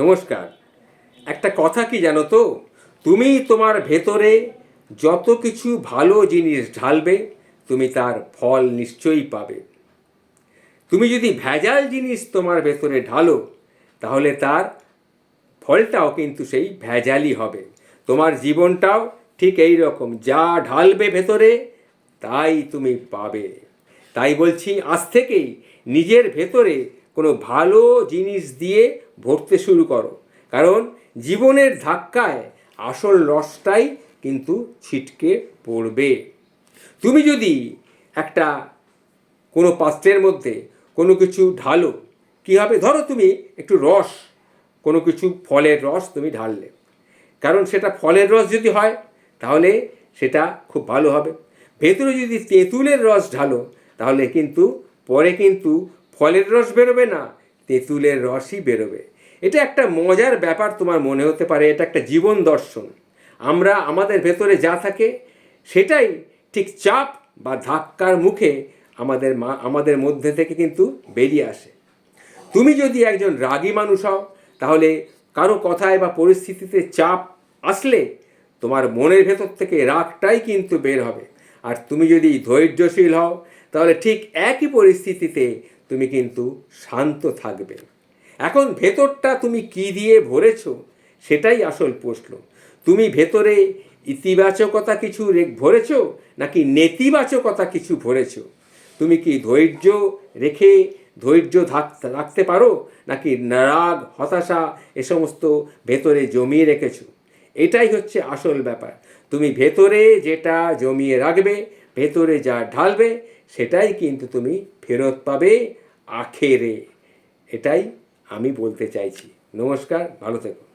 নমস্কার। একটা কথা কি জানো তো? তুমি তোমার ভেতরে যত কিছু ভালো জিনিস ঢালবে, তুমি তার ফল নিশ্চয়ই পাবে। তুমি যদি ভেজাল জিনিস তোমার ভেতরে ঢালো, তাহলে তার ফলটাও কিন্তু সেই ভেজালই হবে। তোমার জীবনটাও ঠিক এই রকম যা ঢালবে ভেতরে, তাই তুমি পাবে। তাই বলছি, আজ থেকেই নিজের ভেতরে কোনো ভালো জিনিস দিয়ে ভরতে শুরু করো। কারণ জীবনের ধাক্কায় আসল রসটাই কিন্তু ছিটকে পড়বে। তুমি যদি একটা কোনো পাত্রের মধ্যে কোনো কিছু ঢালো কী হবে ধরো তুমি একটু রস, কোনো কিছু ফলের রস তুমি ঢাললে। কারণ সেটা ফলের রস যদি হয়, তাহলে সেটা খুব ভালো হবে। ভেতরে যদি তেঁতুলের রস ঢালো, তাহলে কিন্তু পরে কিন্তু ফলের রস বেরোবে না, তেঁতুলের রসই বেরোবে। এটা একটা মজার ব্যাপার তোমার মনে হতে পারে, এটা একটা জীবন দর্শন। আমরা আমাদের ভেতরে যা থাকে, সেটাই ঠিক চাপ বা ধাক্কার মুখে আমাদের মা, আমাদের মধ্যে থেকে কিন্তু বেরিয়ে আসে। তুমি যদি একজন রাগী মানুষ হও, তাহলে কারও কথায় বা পরিস্থিতিতে চাপ আসলে তোমার মনের ভেতর থেকে রাগটাই কিন্তু বের হবে। আর তুমি যদি ধৈর্যশীল হও, তাহলে ঠিক একই পরিস্থিতিতে তুমি কিন্তু শান্ত থাকবে। এখন ভেতরটা তুমি কি দিয়ে ভরেছ? সেটাই আসল প্রশ্ন। তুমি ভেতরে ইতিবাচকতা কিছু ভরেছো নাকি নেতিবাচকতা কিছু ভরেছ? তুমি কি ধৈর্য রেখে ধৈর্য রাখতে পারো? নাকি রাগ হতাশা এ সমস্ত ভেতরে জমিয়ে রেখেছো? এটাই হচ্ছে আসল ব্যাপার। তুমি ভেতরে যেটা জমিয়ে রাখবে, ভেতরে যা ঢালবে, সেটাই কিন্তু তুমি ফেরত পাবে। আখেরে। এটাই আমি বলতে চাইছি। নমস্কার ভালো থেকো।